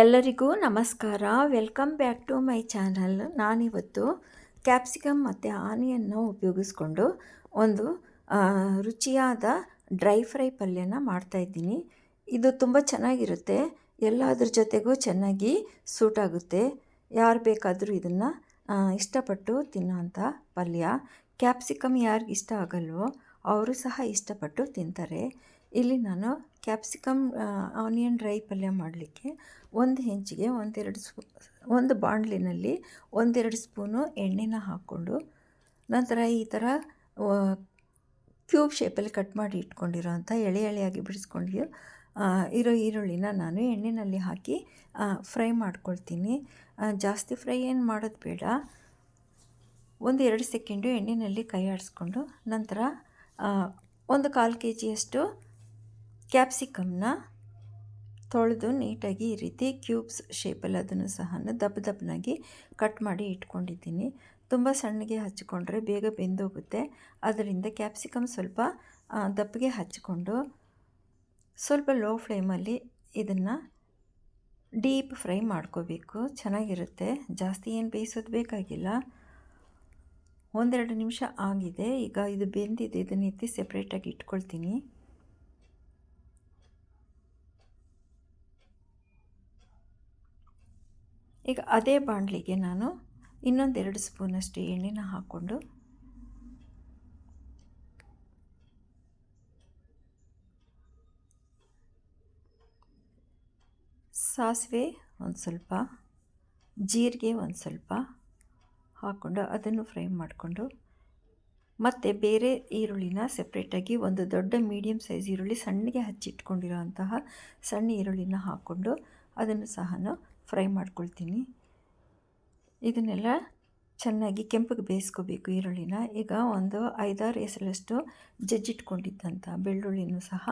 ಎಲ್ಲರಿಗೂ ನಮಸ್ಕಾರ. Welcome back to my channel ನಾನಿವತ್ತು ಕ್ಯಾಪ್ಸಿಕಮ್ ಮತ್ತು ಆನಿಯನ್ನು ಉಪಯೋಗಿಸ್ಕೊಂಡು ಒಂದು ರುಚಿಯಾದ ಡ್ರೈ ಫ್ರೈ ಪಲ್ಯನ ಮಾಡ್ತಾಯಿದ್ದೀನಿ ಇದು ತುಂಬ ಚೆನ್ನಾಗಿರುತ್ತೆ. ಎಲ್ಲದ್ರ ಜೊತೆಗೂ ಚೆನ್ನಾಗಿ ಸೂಟ್ ಆಗುತ್ತೆ. ಯಾರು ಬೇಕಾದರೂ ಇದನ್ನು ಇಷ್ಟಪಟ್ಟು ತಿನ್ನೋವಂಥ ಪಲ್ಯ. ಕ್ಯಾಪ್ಸಿಕಮ್ ಯಾರಿಗಿಷ್ಟ ಆಗಲ್ವೋ, ಅವರು ಸಹ ಇಷ್ಟಪಟ್ಟು ತಿಂತಾರೆ. ಇಲ್ಲಿ ನಾನು ಕ್ಯಾಪ್ಸಿಕಮ್ ಆನಿಯನ್ ಡ್ರೈ ಪಲ್ಯ ಮಾಡಲಿಕ್ಕೆ ಒಂದು ಹೆಂಚಿಗೆ ಒಂದೆರಡು ಸ್ಪೂ ಒಂದು ಬಾಂಡ್ಲಿನಲ್ಲಿ ಒಂದೆರಡು ಸ್ಪೂನು ಎಣ್ಣೆನ ಹಾಕ್ಕೊಂಡು ನಂತರ ಈ ಥರ ಕ್ಯೂಬ್ ಶೇಪಲ್ಲಿ ಕಟ್ ಮಾಡಿ ಇಟ್ಕೊಂಡಿರೋಂಥ ಎಳೆ ಎಳೆಯಾಗಿ ಬಿಡಿಸ್ಕೊಂಡು ಆ, ಇರೋ ಈರುಳ್ಳಿನ ನಾನು ಎಣ್ಣೆಯಲ್ಲಿ ಹಾಕಿ ಫ್ರೈ ಮಾಡ್ಕೊಳ್ತೀನಿ. ಜಾಸ್ತಿ ಫ್ರೈ ಏನು ಮಾಡೋದು ಬೇಡ. ಒಂದು ಎರಡು ಸೆಕೆಂಡು ಎಣ್ಣೆಯಲ್ಲಿ ಕೈ ಆಡಿಸ್ಕೊಂಡು ನಂತರ ಒಂದು ಕಾಲು ಕೆ ಜಿಯಷ್ಟು ಕ್ಯಾಪ್ಸಿಕಮ್ನ ತೊಳೆದು ನೀಟಾಗಿ ಈ ರೀತಿ ಕ್ಯೂಬ್ಸ್ ಶೇಪಲ್ಲಿ ಅದನ್ನು ಸಹ ದಪ್ಪ ದಪ್ಪನಾಗಿ ಕಟ್ ಮಾಡಿ ಇಟ್ಕೊಂಡಿದ್ದೀನಿ. ತುಂಬ ಸಣ್ಣಗೆ ಹಚ್ಚಿಕೊಂಡ್ರೆ ಬೇಗ ಬೆಂದೋಗುತ್ತೆ. ಅದರಿಂದ ಕ್ಯಾಪ್ಸಿಕಮ್ ಸ್ವಲ್ಪ ದಪ್ಪಗೆ ಹಚ್ಚಿಕೊಂಡು ಸ್ವಲ್ಪ ಲೋ ಫ್ಲೇಮಲ್ಲಿ ಇದನ್ನು ಡೀಪ್ ಫ್ರೈ ಮಾಡ್ಕೋಬೇಕು. ಚೆನ್ನಾಗಿರುತ್ತೆ. ಜಾಸ್ತಿ ಏನು ಬೇಯಿಸೋದು ಬೇಕಾಗಿಲ್ಲ. ಒಂದೆರಡು ನಿಮಿಷ ಆಗಿದೆ. ಈಗ ಇದು ಬೆಂದಿದೆ. ಇದನ್ನ ಎತ್ತಿ ಸೆಪ್ರೇಟಾಗಿ ಇಟ್ಕೊಳ್ತೀನಿ. ಈಗ ಅದೇ ಬಾಣಲಿಗೆ ನಾನು ಇನ್ನೊಂದು ಎರಡು ಸ್ಪೂನಷ್ಟು ಎಣ್ಣೆನ ಹಾಕ್ಕೊಂಡು ಸಾಸಿವೆ ಒಂದು ಸ್ವಲ್ಪ, ಜೀರಿಗೆ ಒಂದು ಸ್ವಲ್ಪ ಹಾಕ್ಕೊಂಡು ಅದನ್ನು ಫ್ರೈ ಮಾಡಿಕೊಂಡು ಮತ್ತು ಬೇರೆ ಈರುಳ್ಳಿನ ಸೆಪ್ರೇಟಾಗಿ ಒಂದು ದೊಡ್ಡ ಮೀಡಿಯಮ್ ಸೈಜ್ ಈರುಳ್ಳಿ ಸಣ್ಣಗೆ ಹಚ್ಚಿಟ್ಕೊಂಡಿರೋ ಅಂತಹ ಸಣ್ಣ ಈರುಳ್ಳಿನ ಹಾಕ್ಕೊಂಡು ಅದನ್ನು ಸಹ ಫ್ರೈ ಮಾಡ್ಕೊಳ್ತೀನಿ. ಇದನ್ನೆಲ್ಲ ಚೆನ್ನಾಗಿ ಕೆಂಪಗೆ ಬೇಯಿಸ್ಕೋಬೇಕು ಈರುಳ್ಳಿನ. ಈಗ ಒಂದು ಐದಾರು ಹೆಸರಷ್ಟು ಜಜ್ಜಿಟ್ಕೊಂಡಿದ್ದಂಥ ಬೆಳ್ಳುಳ್ಳಿನೂ ಸಹ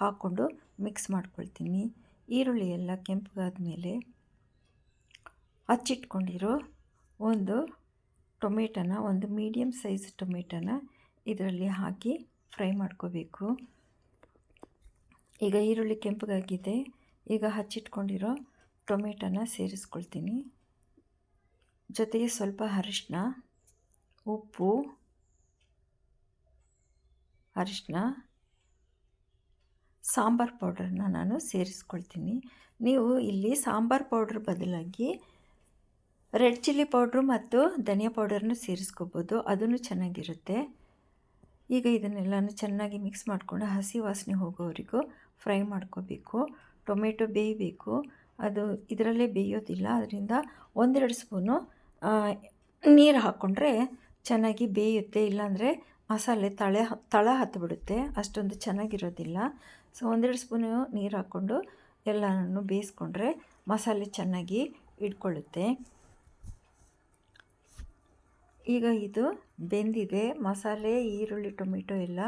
ಹಾಕ್ಕೊಂಡು ಮಿಕ್ಸ್ ಮಾಡ್ಕೊಳ್ತೀನಿ. ಈರುಳ್ಳಿ ಎಲ್ಲ ಕೆಂಪಗಾದ ಮೇಲೆ ಹಚ್ಚಿಟ್ಕೊಂಡಿರೋ ಒಂದು ಟೊಮೆಟೊನ, ಒಂದು ಮೀಡಿಯಮ್ ಸೈಜ್ ಟೊಮೆಟೊನ ಇದರಲ್ಲಿ ಹಾಕಿ ಫ್ರೈ ಮಾಡ್ಕೋಬೇಕು. ಈಗ ಈರುಳ್ಳಿ ಕೆಂಪಗಾಗಿದೆ ಈಗ ಹಚ್ಚಿಟ್ಕೊಂಡಿರೋ ಟೊಮೆಟೊನ ಸೇರಿಸ್ಕೊಳ್ತೀನಿ. ಜೊತೆಗೆ ಸ್ವಲ್ಪ ಅರಿಶಿನ ಉಪ್ಪು ಅರಿಶಿನ ಸಾಂಬಾರು ಪೌಡ್ರನ್ನ ನಾನು ಸೇರಿಸ್ಕೊಳ್ತೀನಿ. ನೀವು ಇಲ್ಲಿ ಸಾಂಬಾರು ಪೌಡ್ರ್ ಬದಲಾಗಿ ರೆಡ್ ಚಿಲ್ಲಿ ಪೌಡ್ರು ಮತ್ತು ಧನಿಯಾ ಪೌಡರ್ನು ಸೇರಿಸ್ಕೋಬೋದು. ಅದನ್ನು ಚೆನ್ನಾಗಿರುತ್ತೆ. ಈಗ ಇದನ್ನೆಲ್ಲನೂ ಚೆನ್ನಾಗಿ ಮಿಕ್ಸ್ ಮಾಡಿಕೊಂಡು ಹಸಿ ವಾಸನೆ ಹೋಗೋವರೆಗೂ ಫ್ರೈ ಮಾಡ್ಕೋಬೇಕು. ಟೊಮೆಟೊ ಬೇಯಬೇಕು. ಅದು ಇದರಲ್ಲೇ ಬೇಯೋದಿಲ್ಲ. ಅದರಿಂದ ಒಂದೆರಡು ಸ್ಪೂನು ನೀರು ಹಾಕ್ಕೊಂಡ್ರೆ ಚೆನ್ನಾಗಿ ಬೇಯುತ್ತೆ. ಇಲ್ಲಾಂದರೆ ಮಸಾಲೆ ತಳೆ, ತಳ ಹತ್ತಿಬಿಡುತ್ತೆ ಅಷ್ಟೊಂದು ಚೆನ್ನಾಗಿರೋದಿಲ್ಲ. ಸೊ, ಒಂದೆರಡು ಸ್ಪೂನು ನೀರು ಹಾಕ್ಕೊಂಡು ಎಲ್ಲನೂ ಬೇಯಿಸ್ಕೊಂಡ್ರೆ ಮಸಾಲೆ ಚೆನ್ನಾಗಿ ಇಟ್ಕೊಳ್ಳುತ್ತೆ. ಈಗ ಇದು ಬೆಂದಿದೆ. ಮಸಾಲೆ, ಈರುಳ್ಳಿ, ಟೊಮೆಟೊ ಎಲ್ಲ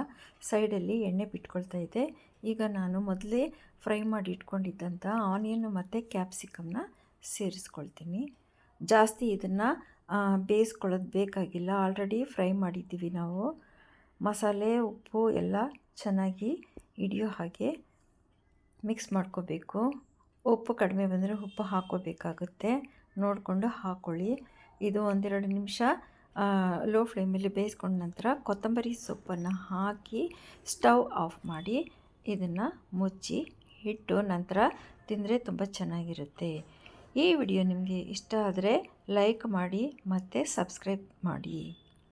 ಸೈಡಲ್ಲಿ ಎಣ್ಣೆ ಬಿಟ್ಕೊಳ್ತಾ ಇದೆ. ಈಗ ನಾನು ಮೊದಲೇ ಫ್ರೈ ಮಾಡಿ ಇಟ್ಕೊಂಡಿದ್ದಂಥ ಆನಿಯನ್ನು ಮತ್ತು ಕ್ಯಾಪ್ಸಿಕಮ್ನ ಸೇರಿಸ್ಕೊಳ್ತೀನಿ. ಜಾಸ್ತಿ ಇದನ್ನು ಬೇಯಿಸ್ಕೊಳ್ಳೋದು ಬೇಕಾಗಿಲ್ಲ. ಆಲ್ರೆಡಿ ಫ್ರೈ ಮಾಡಿದ್ದೀವಿ ನಾವು. ಮಸಾಲೆ, ಉಪ್ಪು ಎಲ್ಲ ಚೆನ್ನಾಗಿ ಹಿಡಿಯೋ ಹಾಗೆ ಮಿಕ್ಸ್ ಮಾಡ್ಕೋಬೇಕು. ಉಪ್ಪು ಕಡಿಮೆ ಬಂದರೆ ಉಪ್ಪು ಹಾಕೋಬೇಕಾಗುತ್ತೆ. ನೋಡಿಕೊಂಡು ಹಾಕ್ಕೊಳ್ಳಿ ಇದು ಒಂದೆರಡು ನಿಮಿಷ ಲೋ ಫ್ಲೇಮಲ್ಲಿ ಬೇಯಿಸ್ಕೊಂಡ ನಂತರ ಕೊತ್ತಂಬರಿ ಸೊಪ್ಪನ್ನು ಹಾಕಿ ಸ್ಟವ್ ಆಫ್ ಮಾಡಿ ಇದನ್ನು ಮುಚ್ಚಿ ಇಟ್ಟು ನಂತರ ತಿಂದರೆ ತುಂಬ ಚೆನ್ನಾಗಿರುತ್ತೆ. ಈ ವಿಡಿಯೋ ನಿಮಗೆ ಇಷ್ಟ ಆದರೆ ಲೈಕ್ ಮಾಡಿ ಮತ್ತು ಸಬ್ಸ್ಕ್ರೈಬ್ ಮಾಡಿ.